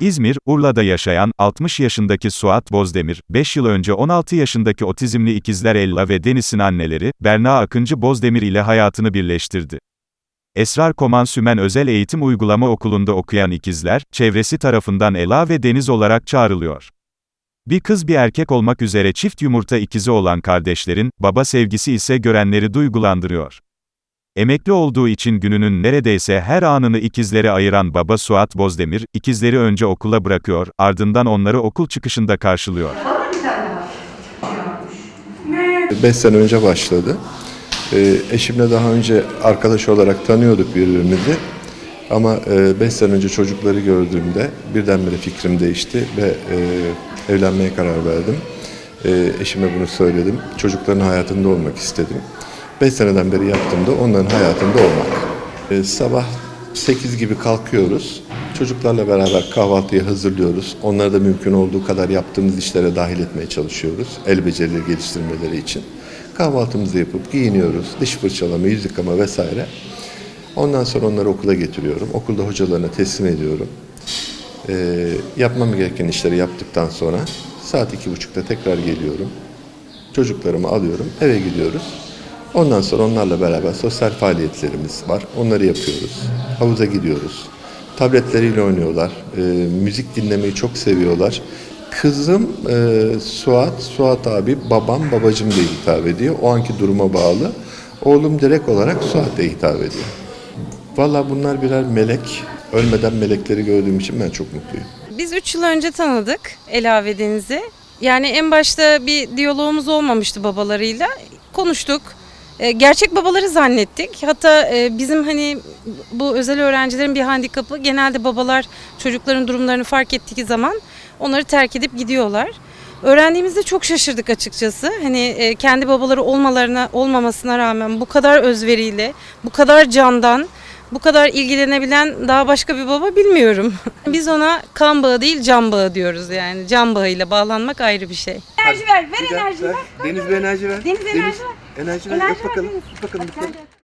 İzmir, Urla'da yaşayan, 60 yaşındaki Suat Bozdemir, 5 yıl önce 16 yaşındaki otizmli ikizler Ella ve Deniz'in anneleri, Berna Akıncı Bozdemir ile hayatını birleştirdi. Esrar Koman Sümen Özel Eğitim Uygulama Okulu'nda okuyan ikizler, çevresi tarafından Ela ve Deniz olarak çağrılıyor. Bir kız bir erkek olmak üzere çift yumurta ikizi olan kardeşlerin, baba sevgisi ise görenleri duygulandırıyor. Emekli olduğu için gününün neredeyse her anını ikizlere ayıran baba Suat Bozdemir, ikizleri önce okula bırakıyor, ardından onları okul çıkışında karşılıyor. 5 sene önce başladı. Ee, eşimle daha önce arkadaş olarak tanıyorduk birbirimizi. Ama 5 sene önce çocukları gördüğümde birdenbire fikrim değişti ve e, evlenmeye karar verdim. E, eşime bunu söyledim. Çocukların hayatında olmak istedim. 5 seneden beri yaptığımda onların hayatında olmak. E, sabah 8 gibi kalkıyoruz. Çocuklarla beraber kahvaltıyı hazırlıyoruz. Onları da mümkün olduğu kadar yaptığımız işlere dahil etmeye çalışıyoruz. El becerileri geliştirmeleri için. Kahvaltımızı yapıp giyiniyoruz. Diş fırçalama, yüz yıkama vesaire. Ondan sonra onları okula getiriyorum. Okulda hocalarına teslim ediyorum. Ee, yapmam gereken işleri yaptıktan sonra saat iki buçukta tekrar geliyorum. Çocuklarımı alıyorum, eve gidiyoruz. Ondan sonra onlarla beraber sosyal faaliyetlerimiz var. Onları yapıyoruz. Havuza gidiyoruz. Tabletleriyle oynuyorlar. Ee, müzik dinlemeyi çok seviyorlar. Kızım e, Suat, Suat abi, babam, babacım diye hitap ediyor. O anki duruma bağlı. Oğlum direkt olarak Suat diye hitap ediyor. Valla bunlar birer melek. Ölmeden melekleri gördüğüm için ben çok mutluyum. Biz 3 yıl önce tanıdık Ela ve Deniz'i. Yani en başta bir diyalogumuz olmamıştı babalarıyla. Konuştuk. E, Gerçek babaları zannettik. Hatta e, bizim hani bu özel öğrencilerin bir handikapı genelde babalar çocukların durumlarını fark ettiği zaman onları terk edip gidiyorlar. Öğrendiğimizde çok şaşırdık açıkçası. Hani e, kendi babaları olmalarına olmamasına rağmen bu kadar özveriyle, bu kadar candan, bu kadar ilgilenebilen daha başka bir baba bilmiyorum. Biz ona kan bağı değil can bağı diyoruz yani. Can bağıyla bağlanmak ayrı bir şey. Enerji ver, ver enerji ver. Deniz bir enerji ver. Deniz enerji ver. Enerji ver. Enerji Öp ver, bakalım. Deniz. Öp bakalım. Hadi sen de öp.